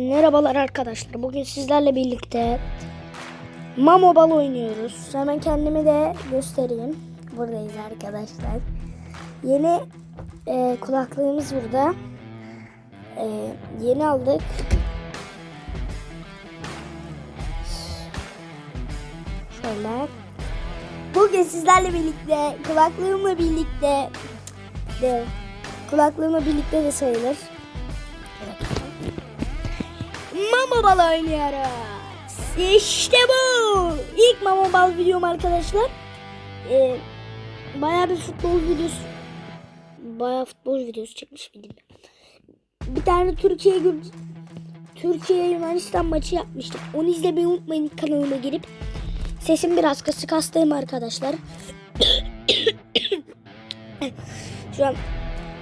Merhabalar arkadaşlar. Bugün sizlerle birlikte Mamo Ball oynuyoruz. Hemen kendimi de göstereyim. Buradayız arkadaşlar. Yeni e, kulaklığımız burada. E, yeni aldık. Şöyle. Bugün sizlerle birlikte kulaklığımla birlikte de kulaklığımla birlikte de sayılır. Mama bal oynuyoruz. İşte bu. İlk mama bal videom arkadaşlar. Ee, bayağı bir futbol videosu. Bayağı futbol videosu çekmiş miydim? Bir tane Türkiye Türkiye Yunanistan maçı yapmıştım. Onu izlemeyi unutmayın kanalıma girip. Sesim biraz kısık hastayım arkadaşlar. Şu an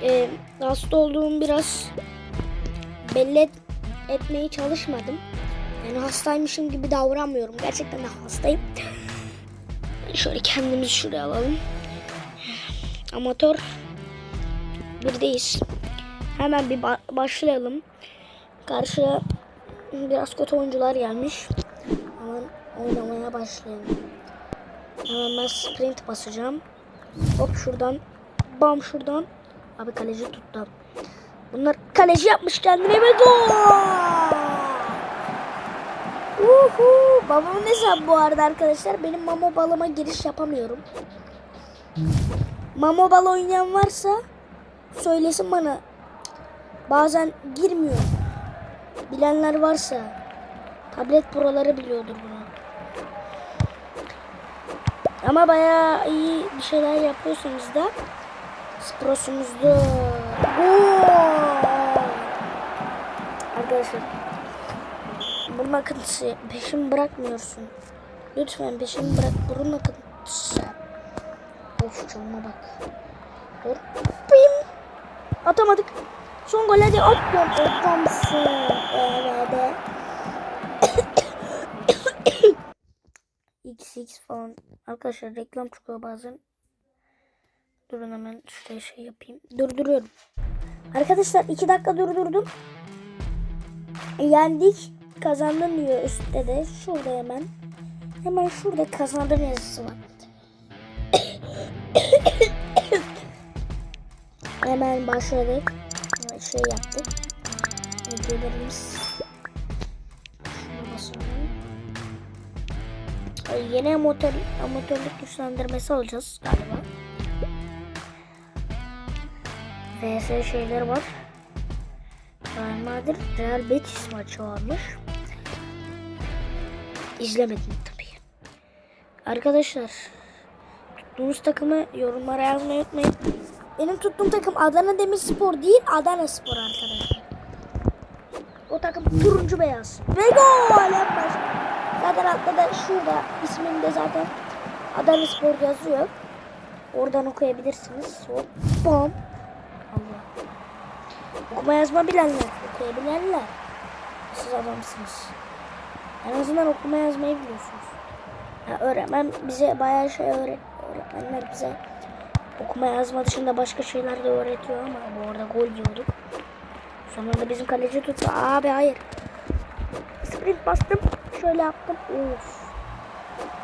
e, hasta olduğum biraz belli etmeye çalışmadım. Yani hastaymışım gibi davranmıyorum. Gerçekten de hastayım. Şöyle kendimizi şuraya alalım. Amatör birdeyiz. Hemen bir ba- başlayalım. Karşıya biraz kötü oyuncular gelmiş. Hemen oynamaya başlayalım. Hemen ben sprint basacağım. Hop şuradan. Bam şuradan. Abi kaleci tuttu. Bunlar kaleci yapmış kendine ve gol. Uhu. Babamın hesabı bu arada arkadaşlar. Benim Mamo balıma giriş yapamıyorum. Mamo bal oynayan varsa söylesin bana. Bazen girmiyor. Bilenler varsa tablet proları biliyordur bunu. Ama bayağı iyi bir şeyler yapıyorsunuz da Sprosumuzda. Arkadaşlar. Burun akıntısı. Peşimi bırakmıyorsun. Lütfen peşimi bırak. Burun akıntısı. Of canıma bak. Dur. Bim. Atamadık. Son gol hadi at lan. Adamsın. Evet. XX falan. Arkadaşlar reklam çıkıyor bazen. Durun hemen şuraya şey yapayım. Durduruyorum. Arkadaşlar 2 dakika durdurdum. Yendik. Kazandın diyor üstte de. Şurada hemen. Hemen şurada kazandım yazısı var. hemen başladık. Şey yaptık. Videolarımız. Şuna basalım. Amatör, amatörlük güçlendirmesi alacağız galiba. VS şeyler var. Real Madrid Real Betis maçı varmış. İzlemedim tabii. Arkadaşlar tuttuğunuz takımı yorumlara yazmayı unutmayın. Benim tuttuğum takım Adana Demirspor değil Adana Spor arkadaşlar. O takım turuncu beyaz. Ve gol en. Zaten altta da şurada isminde zaten Adana Spor yazıyor. Oradan okuyabilirsiniz. Hop bam. Okuma yazma bilenler, okuyabilenler. Siz adamsınız. En azından okuma yazmayı biliyorsunuz. Ya öğretmen bize bayağı şey öğret öğretmenler bize okuma yazma dışında başka şeyler de öğretiyor ama bu arada gol yiyorduk. Sonra da bizim kaleci tuttu. Abi hayır. Sprint bastım. Şöyle yaptım. Of.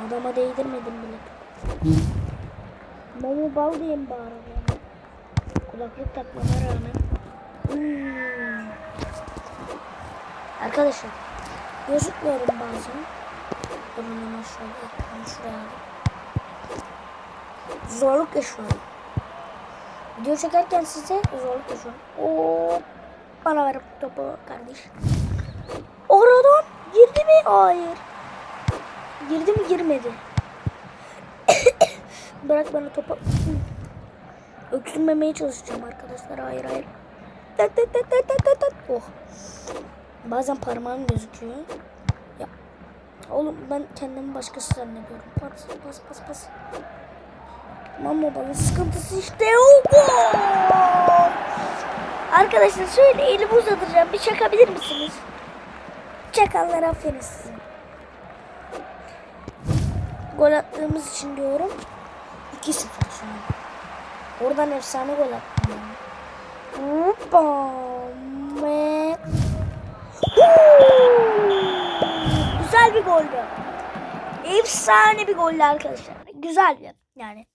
Adama değdirmedim bile. Momo bal diyeyim bari. ya. Kulaklık takmama rağmen. Arkadaşlar gözükmüyorum bazen. Hemen şöyle ekranı şuraya alayım. Zorluk yaşıyorum. Video çekerken size zorluk yaşıyorum. Oo, bana ver topu kardeş. Oradan girdi mi? Hayır. Girdi mi girmedi. Bırak bana topu. Öksürmemeye çalışacağım arkadaşlar. Hayır hayır. Oh. Bazen parmağım gözüküyor. Ya. Oğlum ben kendimi başkası zannediyorum. Pas pas pas pas. Mama balın sıkıntısı işte o gol. Arkadaşlar şöyle elimi uzatacağım. Bir çakabilir misiniz? Çakanlar aferin size. Gol attığımız için diyorum. 2-0 şu an. Oradan efsane gol attım. ya. Hoppa. Efsane bir goldü. Efsane bir goldü arkadaşlar. Güzel bir yani.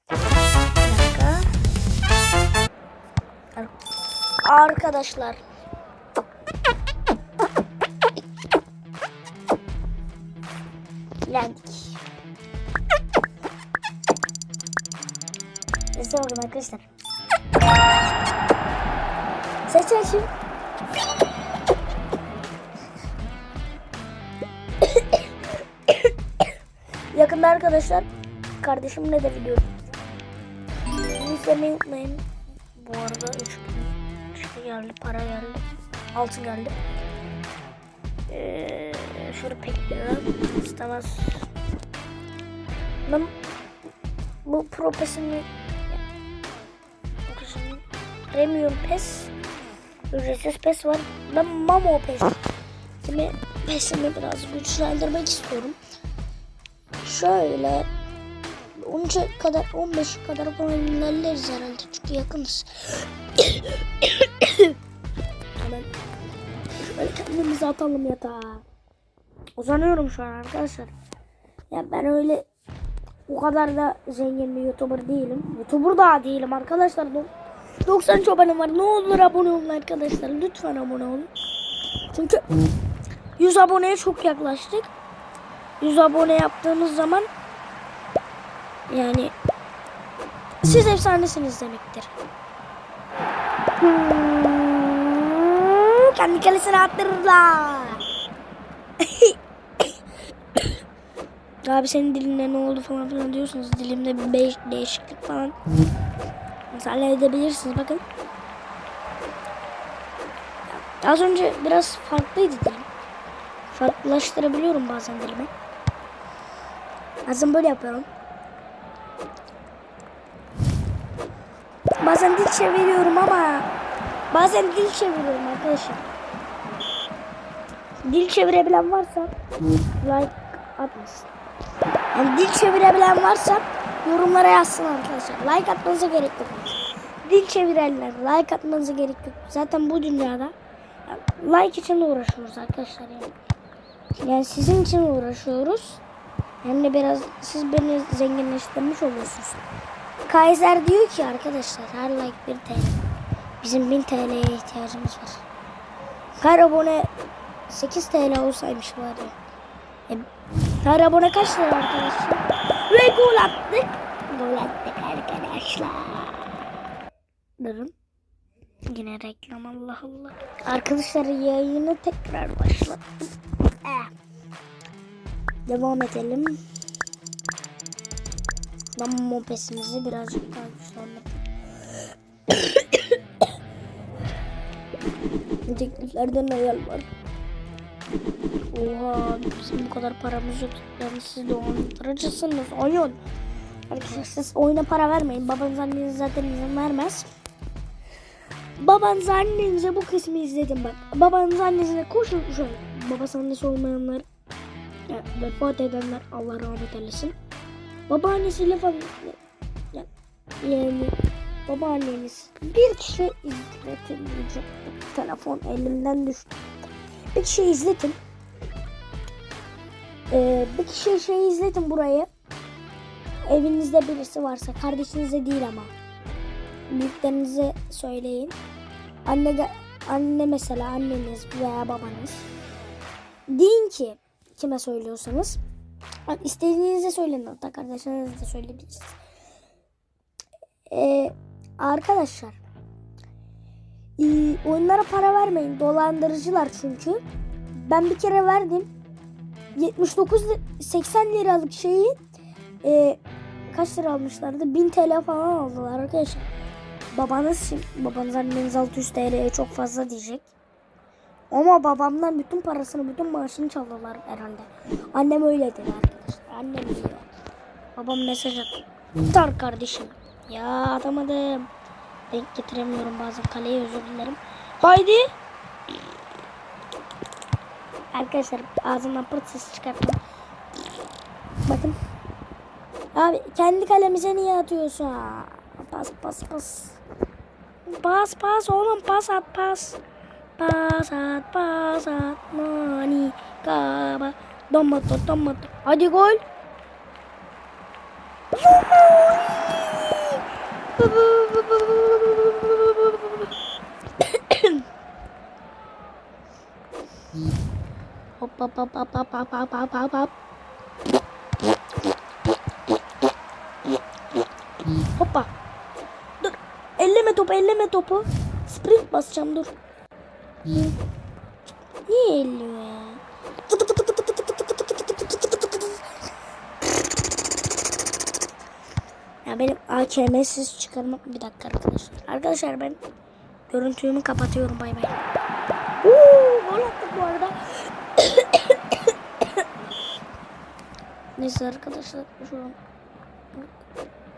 Arkadaşlar. Lendik. Size bakın arkadaşlar. Seç açın. Yakında arkadaşlar kardeşimle de video İzlemeyi unutmayın. Bu arada 3 şey geldi, para geldi, altın geldi. Ee, şöyle bir istemez. Ben bu pro pesini premium pes ücretsiz pes var. Ben Mamo pes. Şimdi pesimi biraz güçlendirmek istiyorum. Şöyle 13'e kadar 15 kadar falan ilerleriz herhalde çünkü yakınız. Hemen şöyle kendimizi atalım yatağa. Uzanıyorum şu an arkadaşlar. Ya ben öyle o kadar da zengin bir YouTuber değilim. YouTuber da değilim arkadaşlar. Do- 90 çobanım var. Ne olur abone olun arkadaşlar. Lütfen abone olun. Çünkü 100 aboneye çok yaklaştık. 100 abone yaptığımız zaman yani siz efsanesiniz demektir. Hmm, kendi kalesine attırırlar. Abi senin dilinde ne oldu falan filan diyorsunuz. Dilimde bir değişiklik falan. Mesela edebilirsiniz bakın. Az önce biraz farklıydı dilim. Farklılaştırabiliyorum bazen dilimi. Bazen böyle yapıyorum. Bazen dil çeviriyorum ama bazen dil çeviriyorum arkadaşlar. Dil çevirebilen varsa like atmasın. Yani dil çevirebilen varsa yorumlara yazsın arkadaşlar. Like atmanıza gerek yok. Dil çevirenler like atmanıza gerek yok. Zaten bu dünyada like için uğraşıyoruz arkadaşlar yani. Yani sizin için uğraşıyoruz. Hem de biraz siz beni zenginleştirmiş oluyorsunuz. Kaiser diyor ki arkadaşlar her like 1 TL. Bizim 1000 TL'ye ihtiyacımız var. Her abone 8 TL olsaymış var ya. E, her abone kaç lira arkadaşlar? Ve gol attık. Gol attık arkadaşlar. Durun. Yine reklam Allah Allah. Arkadaşlar yayını tekrar başlattım. Eh. Devam edelim. Ben mopesimizi birazcık daha güçlendirdim. Tekliflerden hayal var. Oha bizim bu kadar paramız yok. Yani siz dolandırıcısınız. Oyun. Arkadaşlar siz oyuna para vermeyin. Babanız anneniz zaten izin vermez. Babanız annenize bu kısmı izledim bak. Babanız annenize koşun şöyle. Babası annesi olmayanlar yani vefat edenler Allah rahmet eylesin. Babaannesiyle falan yani, yani babaanneniz bir kişi izletin. Telefon elimden düştü. Bir kişi izletin. Ee, bir kişi şey izletin burayı. Evinizde birisi varsa kardeşinize değil ama büyüklerinize söyleyin. Anne anne mesela anneniz veya babanız deyin ki kime söylüyorsanız istediğinize söyleyin hatta kardeşlerinize de söyleyebilirsiniz. Ee, arkadaşlar ee, oyunlara para vermeyin dolandırıcılar çünkü ben bir kere verdim 79 li- 80 liralık şeyi e, kaç lira almışlardı 1000 TL falan aldılar arkadaşlar babanız şimdi babanız anneniz 600 TL'ye çok fazla diyecek ama babamdan bütün parasını, bütün maaşını çaldılar herhalde. Annem öyle dedi arkadaşlar. Annem diyor. Babam mesaj attı. Tar kardeşim. Ya atamadım. Denk getiremiyorum bazen kaleye özür dilerim. Haydi. Arkadaşlar ağzımdan pırt ses çıkarttım. Bakın. Abi kendi kalemize niye atıyorsun? Pas pas pas. Pas pas oğlum pas at pas. Pas at pas at mani kaba Damata damata. Hadi gol. Hop hop hop hop hop hop hop hop hop hop. Hoppa. Dur. Elleme topu, elleme topu. Sprint basacağım dur. Niye elliyor ya? Ya benim AKM'siz çıkarmak bir dakika arkadaşlar. Arkadaşlar ben görüntümü kapatıyorum bay bay. Uuu gol attık bu arada. Neyse arkadaşlar şu an.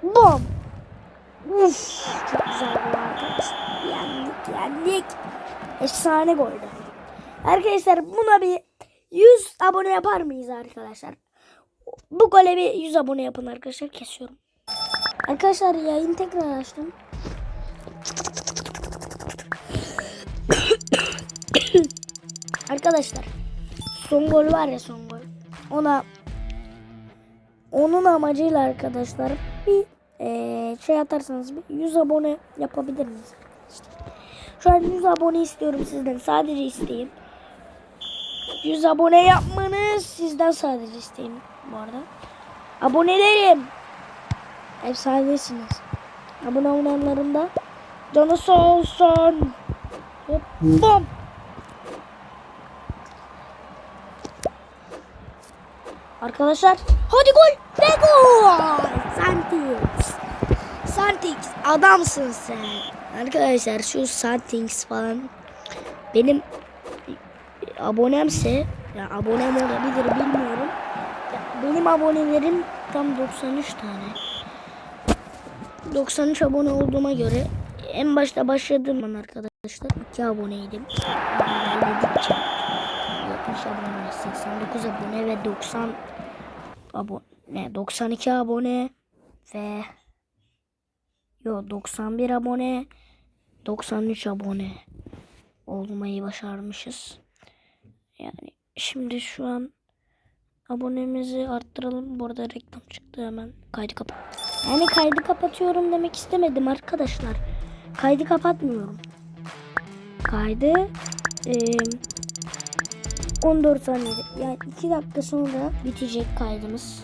Bom. Uf, çok güzel gol arkadaşlar. Yendik yendik. Efsane goldü. Arkadaşlar buna bir 100 abone yapar mıyız arkadaşlar? Bu gole bir 100 abone yapın arkadaşlar. Kesiyorum. Arkadaşlar yayın tekrar açtım. Arkadaşlar son gol var ya son gol. Ona onun amacıyla arkadaşlar bir eee, şey atarsanız bir 100 abone yapabilir miyiz? Şu an 100 abone istiyorum sizden. Sadece isteğim. 100 abone yapmanız sizden sadece isteğim bu arada. Abonelerim. Efsanesiniz. Abone olanların da canı sağ olsun. Hop, bom. Arkadaşlar hadi gol ve gol. Santix. Santix adamsın sen. Arkadaşlar şu Santix falan benim abonemse ya abonem olabilir bilmiyorum. Benim abonelerim tam 93 tane. 93 abone olduğuma göre en başta başladığım an arkadaşlar 2 aboneydim. İlerledikçe 70 abone, 89 abone ve 90 abone, 92 abone ve yo 91 abone, 93 abone olmayı başarmışız. Yani şimdi şu an abonemizi arttıralım. Bu arada reklam çıktı hemen. Kaydı kapat. Yani kaydı kapatıyorum demek istemedim arkadaşlar. Kaydı kapatmıyorum. Kaydı eee 14 saniyede. Yani 2 dakika sonra bitecek kaydımız.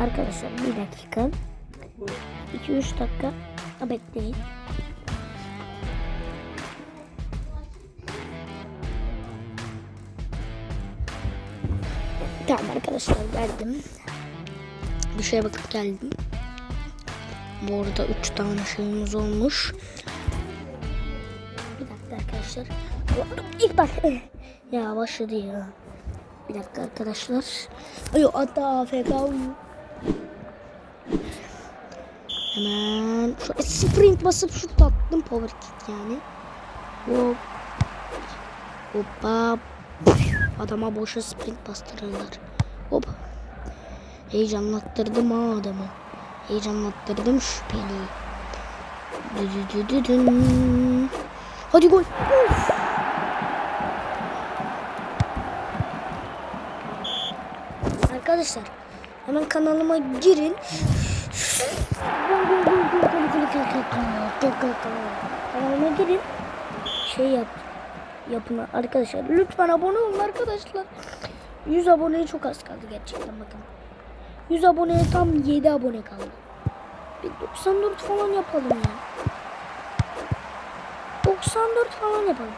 Arkadaşlar bir dakika. 2-3 dakika bekleyin. Tamam arkadaşlar geldim. Bir şeye bakıp geldim. Bu arada 3 tane şeyimiz olmuş. Bir dakika arkadaşlar. İlk bak. Ya başladı ya. Bir dakika arkadaşlar. Ayo hatta AFK. Hemen şu sprint basıp şu tatlım power kick yani. Hop. Hoppa. Adama boşa sprint bastırırlar. Hop. Heyecanlattırdım ha adamı. Heyecanlattırdım şüpheli. Düdüdüdüdün. Hadi gol. Of. Arkadaşlar hemen kanalıma girin. Kanalıma girin. Şey yap. Yapın arkadaşlar. Lütfen abone olun arkadaşlar. 100 aboneye çok az kaldı gerçekten bakın. 100 aboneye tam 7 abone kaldı. Bir 94 falan yapalım ya. 94 falan yapalım.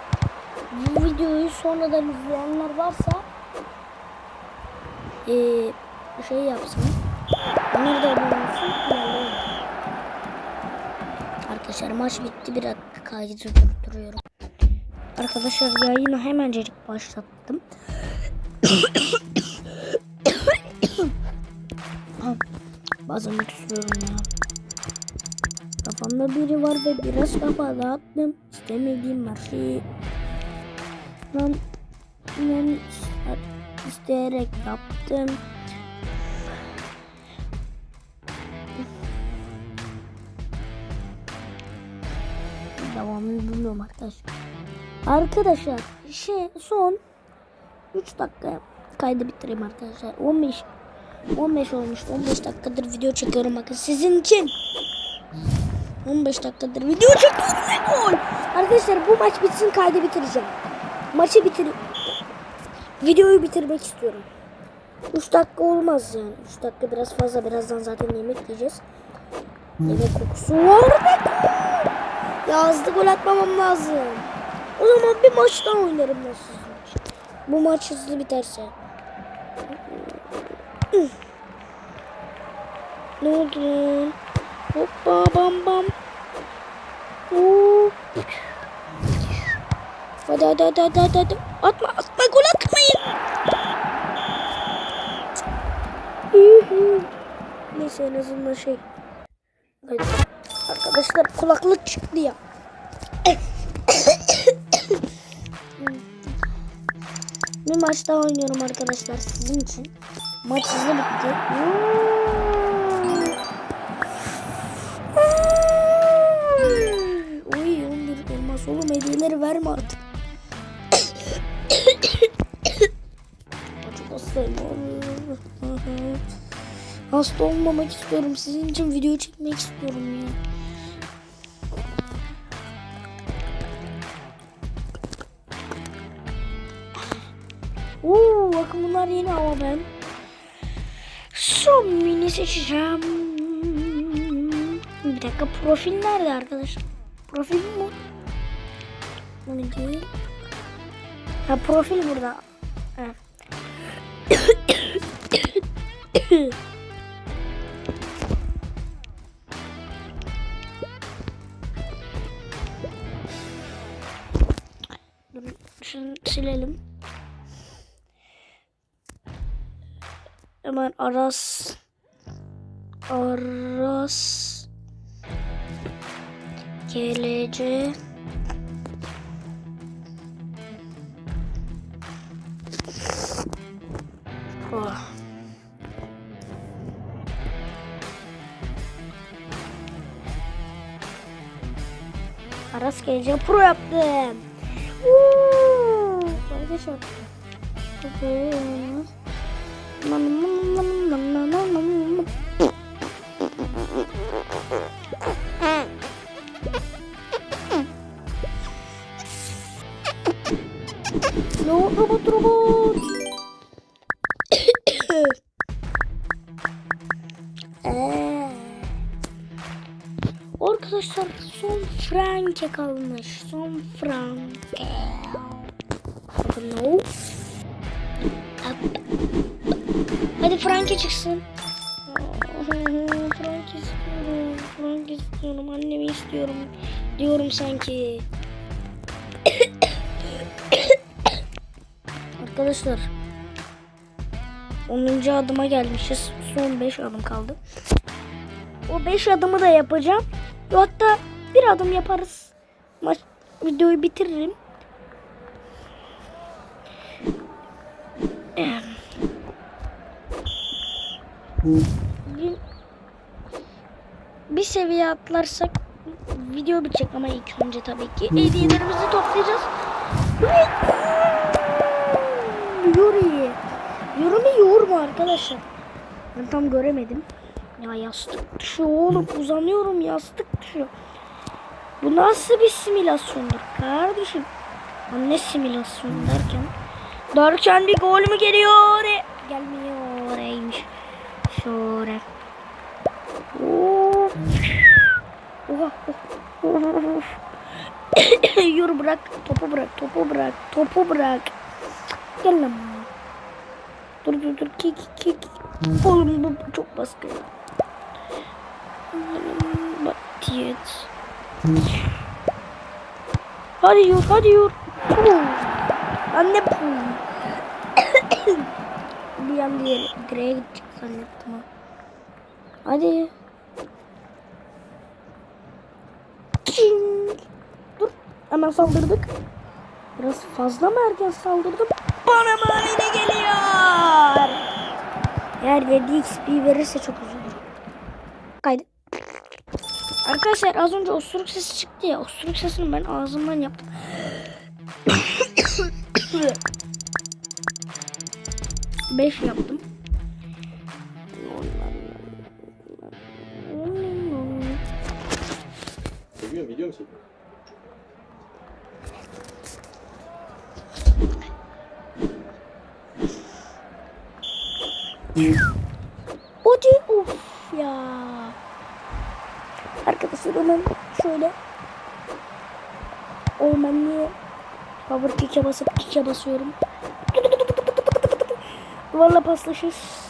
Bu videoyu sonradan izleyenler varsa eee şey yapsın. Onlar da. Arkadaşlar maç bitti. Bir dakika kaydı durduruyorum. Arkadaşlar yayını hemencecik başlattım. Bazen öksürüyorum ya. Kafamda biri var ve biraz kafa dağıttım. İstemediğim her şeyi ben, ben isteyerek yaptım. Devamını bilmiyorum arkadaşlar. Arkadaşlar şey son 3 dakika kaydı bitireyim arkadaşlar. 15 15 olmuş. 15 dakikadır video çekiyorum bakın sizin için. 15 dakikadır video çekiyorum. Arkadaşlar bu maç bitsin kaydı bitireceğim. Maçı bitir videoyu bitirmek istiyorum. 3 dakika olmaz yani. 3 dakika biraz fazla. Birazdan zaten yemek yiyeceğiz. Yemek kokusu var. Ya hızlı gol atmamam lazım. O zaman bir maç daha oynarım nasıl maç. Bu maç hızlı biterse. Ne oldu? Hoppa bam bam. Hop. Hadi hadi hadi hadi hadi. hadi. Atma atma gol atmayın. Neyse en azından şey. Arkadaşlar kulaklık çıktı ya. Bir maç daha oynuyorum arkadaşlar sizin için. Maç hızlı bitti. Oy 11 elmas oğlum hediyeleri verme artık. Hasta olmamak istiyorum. Sizin için video çekmek istiyorum ya. Oo, bakın bunlar yeni ama ben son mini seçeceğim. Bir dakika profil nerede arkadaşlar? Profil mi? Ne değil? Ha profil burada. Ha. silelim. Hemen Aras Aras GLC Oh. Aras GLC Pro yaptım. Woo! Çok iyi. No robot robot. Ee, Arkadaşlar son franke kalmış. Son franke. Çıksın. Frank istiyorum. Frank istiyorum. Annemi istiyorum. Diyorum sanki. Arkadaşlar. 10. adıma gelmişiz. Son 5 adım kaldı. O 5 adımı da yapacağım. Hatta bir adım yaparız. Maç videoyu bitiririm. Bir, bir seviye atlarsak video bitecek ama ilk önce tabii ki hediyelerimizi toplayacağız. Yuri. Yuri yorma arkadaşlar. Ben tam göremedim. Ya yastık düşüyor oğlum. Uzanıyorum yastık düşüyor. Bu nasıl bir simülasyondur kardeşim? Anne simülasyon derken. Derken bir gol mü geliyor? Gelmiyor oraymış. Şöyle. Of. Yürü bırak. Topu bırak. Topu bırak. Topu bırak. Gel lan. Dur dur dur. Kik kik. Oğlum bu çok baskı. Batiyet. Hadi yur. Hadi. Puh. Anne bir an diğer direğe zannettim ha. Hadi. Çing. Dur. Hemen saldırdık. Biraz fazla mı erken saldırdım? Bana öyle geliyor? Eğer 7 XP verirse çok üzülürüm. Kaydı. Arkadaşlar az önce osuruk sesi çıktı ya. Osuruk sesini ben ağzımdan yaptım. 5 yaptım. Çekiyor video mu çekiyor? Hadi of ya. Arkadaşlar hemen şöyle o ben niye power kick'e basıp kick'e basıyorum. Duvarla paslaşırız.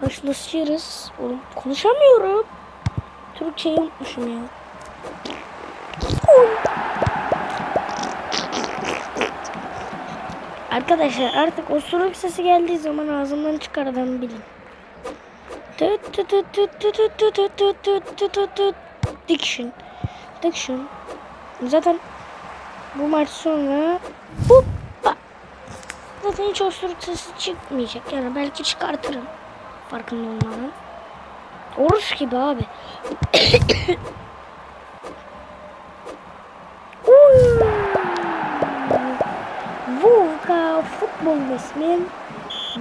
Paslaşırız. Oğlum konuşamıyorum. Türkçeyi unutmuşum ya. Arkadaşlar artık osuruk sesi geldiği zaman ağzımdan çıkardan bilin. Tüt tüt tüt tüt tüt tüt tüt tüt tüt tüt tüt tüt tüt. Diction. Diction. Zaten bu maç sonra hoppa. Zaten hiç osuruk sesi çıkmayacak. Yani belki çıkartırım. Farkında olmadan. Oruç gibi abi. Vovka futbol ismi.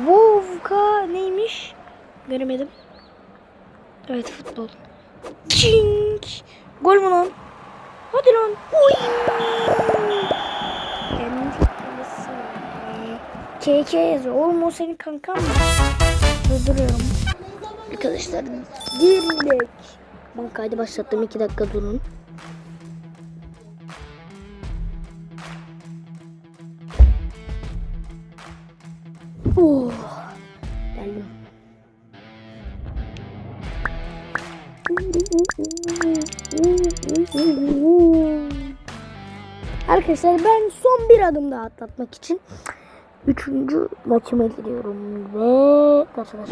Vovka neymiş? Göremedim. Evet futbol. Çink. Gol mü lan? Hadi lan. Uy. KK yazıyor. Oğlum o senin kankan mı? Durduruyorum. Arkadaşlar direkt. Ben kaydı başlattım. 2 dakika durun. Oh. Arkadaşlar ben son bir adım daha atlatmak için üçüncü maçıma gidiyorum ve arkadaşlar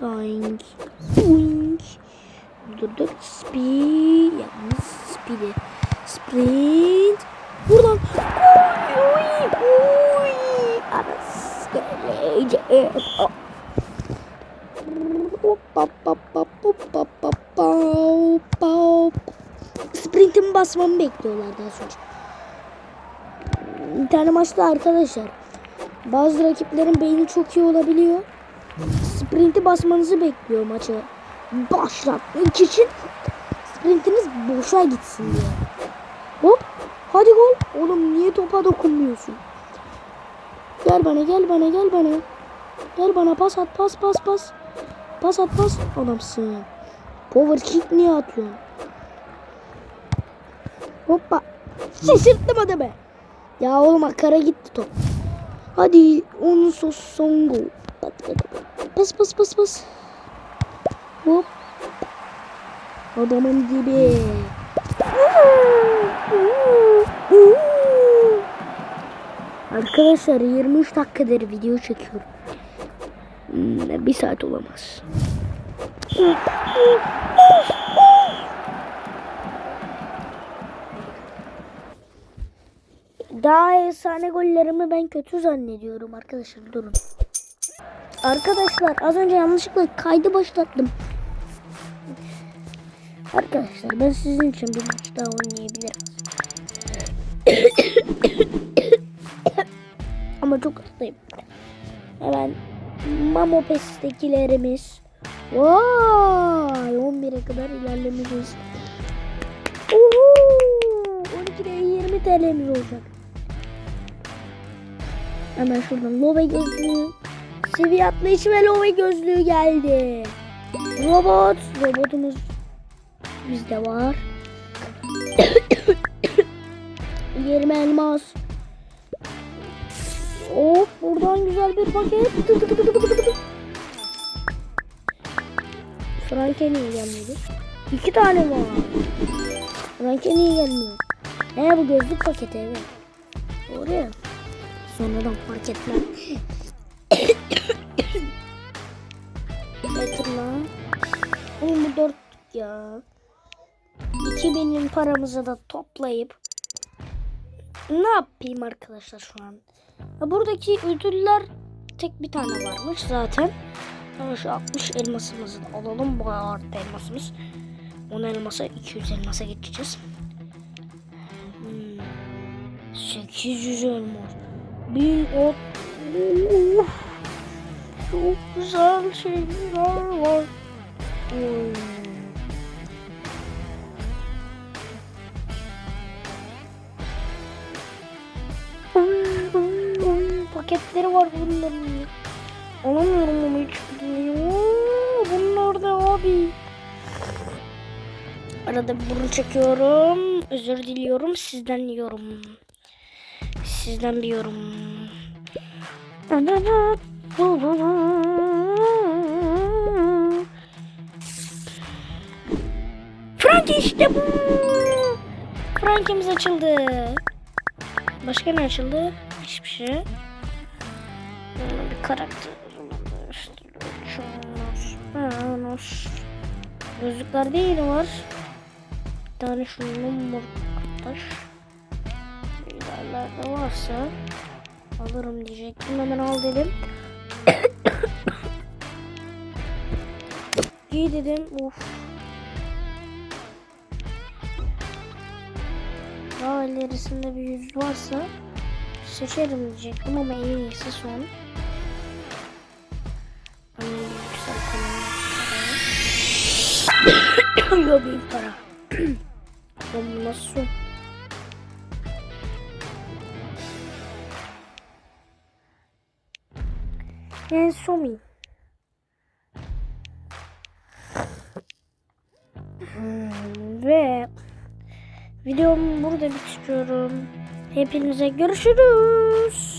Dying. Wing Durduk Speed bekliyorlar daha sonra. Bir tane maçta arkadaşlar bazı rakiplerin beyni çok iyi olabiliyor. Sprint'i basmanızı bekliyor maçı. Başlatmak için sprintiniz boşa gitsin diye. Hop. Hadi gol. Oğlum niye topa dokunmuyorsun? Gel bana gel bana gel bana. Gel bana pas at pas pas pas. Pas at pas. Adamsın. Power kick niye atıyorsun? Hoppa. Şaşırttım adamı. Ya oğlum kara gitti top. Hadi onun sos son gol. Pas pas pas pas. Hop. Adamın dibi. Arkadaşlar 23 dakikadır video çekiyorum. Hmm, Bir saat olamaz. Daha efsane gollerimi ben kötü zannediyorum arkadaşlar durun. Arkadaşlar az önce yanlışlıkla kaydı başlattım. Arkadaşlar ben sizin için bir maç daha oynayabilirim. Ama çok hastayım. Hemen Mamo Pes'tekilerimiz. Vay 11'e kadar ilerlemişiz. Uhu, 12'de 20 TL'miz olacak. Hemen şuradan lobe gözlüğü. Seviye atlayışı ve lobe gözlüğü geldi. Robot. Robotumuz bizde var. 20 elmas. Hop buradan güzel bir paket. Tık tık tık tık tık tık. Franke niye gelmedi? İki tane var. Franke niye gelmiyor? He bu gözlük paketi evet. Doğru ya. Sonradan fark etmem. Hatırla. Oğlum bu dört ya. 2000'in paramızı da toplayıp ne yapayım arkadaşlar şu an? Buradaki ödüller tek bir tane varmış zaten. Ama şu 60 elmasımızı da alalım. Bu arttı elmasımız. 10 elmasa 200 elmasa geçeceğiz. Hmm. 800 elmas. 1000 ot. Çok güzel şeyler var. Oy. Oy. Paketleri var bunların. Alamıyorum ama. Oo, Bunlar da abi. Arada burun çekiyorum. Özür diliyorum. Sizden yorum. Sizden bir yorum. Frank işte bu. Frank'imiz açıldı. Başka ne açıldı? Hiçbir şey. Bir karakter. Nos. Gözlükler değil var. Bir tane şunun mor taş. İlerlerde varsa alırım diyecektim. Hemen al dedim. İyi dedim. Uf. Daha ilerisinde bir yüz varsa seçerim diyecektim ama en iyisi son. Yok büyük para. Oğlum nasıl? En son Hmm, Ve videomu burada bitiriyorum. Hepinize görüşürüz.